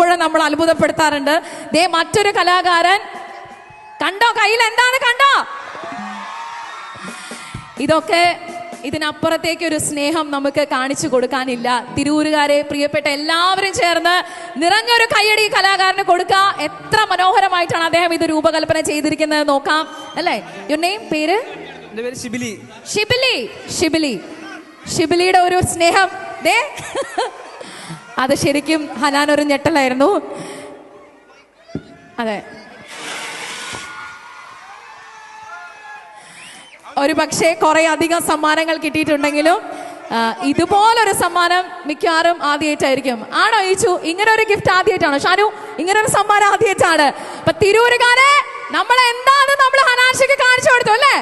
എപ്പോഴും നമ്മൾ അത്ഭുതപ്പെടുത്താറുണ്ട്. ദേ മറ്റൊരു കലാകാരൻ. കണ്ടോ കയ്യിൽ? എന്താണ് കണ്ടോ? ഇതൊക്കെ ഇതിനപ്പുറത്തേക്ക് ഒരു സ്നേഹം നമുക്ക് കാണിച്ചു കൊടുക്കാനില്ല. തിരൂരുകാരെ പ്രിയപ്പെട്ട എല്ലാവരും ചേർന്ന് നിറഞ്ഞൊരു കയ്യടി കലാകാരന് കൊടുക്കുക. എത്ര മനോഹരമായിട്ടാണ് അദ്ദേഹം ഇത് രൂപകൽപ്പന ചെയ്തിരിക്കുന്നത് നോക്കാം. അല്ലേ? യുന്നെയും പേര്? ഷിബിലി ഷിബിലി ഷിബിലി ഷിബിലിയുടെ ഒരു സ്നേഹം. ദേ. അത് ശരിക്കും ഹനാൻ ഒരു ഞെട്ടലായിരുന്നു. അതെ. ഒരു പക്ഷേ കുറെ അധികം സമ്മാനങ്ങൾ കിട്ടിയിട്ടുണ്ടെങ്കിലും ഇതുപോലൊരു സമ്മാനം മിക്കവാറും ആദ്യമായിട്ടായിരിക്കും ആണോ ഈച്ചു? ഇങ്ങനെ ഒരു ഗിഫ്റ്റ് ആദ്യമായിട്ടാണോ ഷാനു ഇങ്ങനെ ഒരു സമ്മാനം ആദ്യമായിട്ടാണ് അപ്പൊ തിരൂരുകാരെ നമ്മൾ എന്താണ് നമ്മൾ ഹനാൻഷിക്ക് കാണിച്ചു കൊടുത്തു അല്ലേ?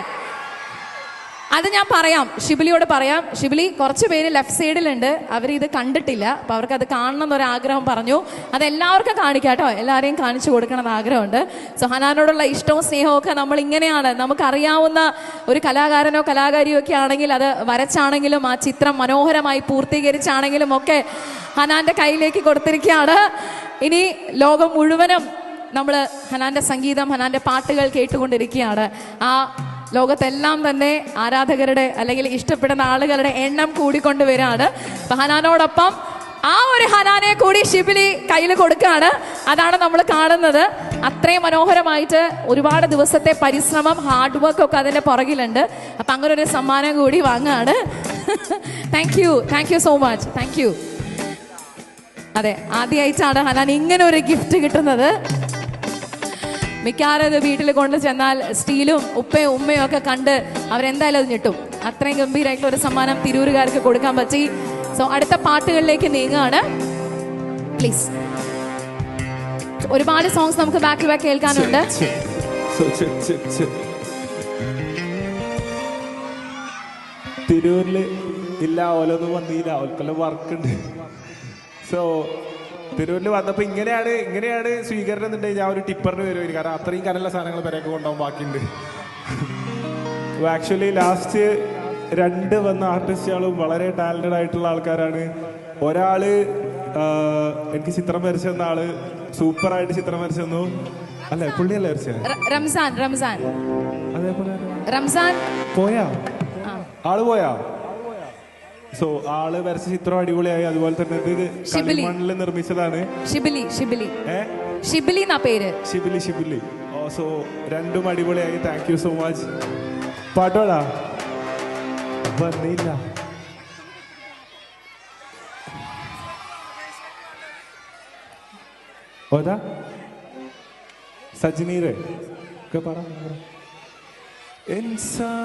അത് ഞാൻ പറയാം. ഷിബിലിയോട് പറയാം. ഷിബിലി കുറച്ച് പേര് ലെഫ്റ്റ് സൈഡിലുണ്ട് അവർ ഇത് കണ്ടിട്ടില്ല. അപ്പൊ അവർക്ക് അത് കാണണം എന്നൊരാഗ്രഹം പറഞ്ഞു. അത് എല്ലാവർക്കും കാണിക്കാം കേട്ടോ. എല്ലാവരെയും കാണിച്ചു കൊടുക്കണം എന്ന് ആഗ്രഹമുണ്ട്. സോ ഹനാനോടുള്ള ഇഷ്ടവും സ്നേഹവും ഒക്കെ നമ്മൾ ഇങ്ങനെയാണ്. നമുക്കറിയാവുന്ന ഒരു കലാകാരനോ കലാകാരിയോ ഒക്കെ ആണെങ്കിൽ അത് വരച്ചാണെങ്കിലും ആ ചിത്രം മനോഹരമായി പൂർത്തീകരിച്ചാണെങ്കിലും ഒക്കെ ഹനാന്റെ കയ്യിലേക്ക് കൊടുത്തിരിക്കുകയാണ്. ഇനി ലോകം മുഴുവനും നമ്മൾ ഹനാന്റെ സംഗീതം ഹനാന്റെ പാട്ടുകൾ കേട്ടുകൊണ്ടിരിക്കുകയാണ്. ആ ലോകത്തെല്ലാം തന്നെ ആരാധകരുടെ അല്ലെങ്കിൽ ഇഷ്ടപ്പെടുന്ന ആളുകളുടെ എണ്ണം കൂടിക്കൊണ്ടുവരാണ് അപ്പൊ ഹനാനോടൊപ്പം ആ ഒരു ഹനാനെ കൂടി ഷിബിലി കയ്യിൽ കൊടുക്കുകയാണ്. അതാണ് നമ്മൾ കാണുന്നത്. അത്രയും മനോഹരമായിട്ട് ഒരുപാട് ദിവസത്തെ പരിശ്രമം ഹാർഡ് വർക്ക് ഒക്കെ അതിന്റെ പുറകിലുണ്ട്. അപ്പൊ അങ്ങനെ ഒരു സമ്മാനം കൂടി വാങ്ങുകയാണ് thank you thank you so much thank you അതെ ആദ്യമായിട്ടാണ് ഹനാൻ ഇങ്ങനെ ഒരു ഗിഫ്റ്റ് കിട്ടുന്നത്. മിക്കവാറും വീട്ടിൽ കൊണ്ട് ചെന്നാൽ സ്റ്റീലും ഉപ്പയും ഉമ്മയും ഒക്കെ കണ്ട് അവരെന്തായാലും അത് ഞെട്ടും. അത്രയും ഗംഭീരമായിട്ടുള്ള ഒരു സമ്മാനം തിരൂരുകാർക്ക് കൊടുക്കാൻ പറ്റി. സോ അടുത്ത പാട്ടുകളിലേക്ക് നീങ്ങുകയാണ് പ്ലീസ് ഒരുപാട് സോങ്സ് നമുക്ക് ബാക്ക് ടു ബാക്ക് കേൾക്കാനുണ്ട്. തിരൂരിൽ ഇല്ല ഓലൊന്നും വന്നില്ല. ഓൽക്കെല്ലാം വർക്ക് ഉണ്ട്. സോ തിരൂരിൽ വന്നപ്പോൾ ഇങ്ങനെയാണ് ഇങ്ങനെയാണ് സ്വീകരണം എന്നുണ്ടെങ്കിൽ ഞാൻ ഒരു ടിപ്പറിന് വരുമായിരുന്നു കാരണം അത്രയും കനല്ല സാധനങ്ങൾ പേരൊക്കെ കൊണ്ടുപോകാൻ ബാക്കിയുണ്ട്. ആക്ച്വലി ലാസ്റ്റ് രണ്ട് വന്ന ആർട്ടിസ്റ്റുകളും വളരെ ടാലന്റഡ് ആയിട്ടുള്ള ആൾക്കാരാണ്. ഒരാൾ ആ, എനിക്ക് ചിത്രം വരച്ചു തന്ന ആൾ സൂപ്പറായിട്ട് ചിത്രം വരച്ചു തന്നു. അല്ലേ പുള്ളിയല്ലേ വരച്ചത് റംസാൻ റംസാൻ. അതേപോലെ റംസാൻ? പോയാ? ആൾ പോയാ? സോ ആൾ വരച്ച ചിത്രം അടിപൊളിയായി. അതുപോലെ തന്നെ ഇത്. കളിമണ്ണിൽ നിർമ്മിച്ചതാണ്. ഷിബിലി ഷിബിലി ഷിബിലി എന്നാ പേര്? ഷിബിലി ഷിബിലി ഓ സോ രണ്ടും അടിപൊളിയായി. താങ്ക് യു സോ മച്ച് പാട്ടോടാ? വന്നില്ല. ഓതാ? സജ്നീരെ ഒക്കെ പറ. ഇൻസാനിലെല്ലാ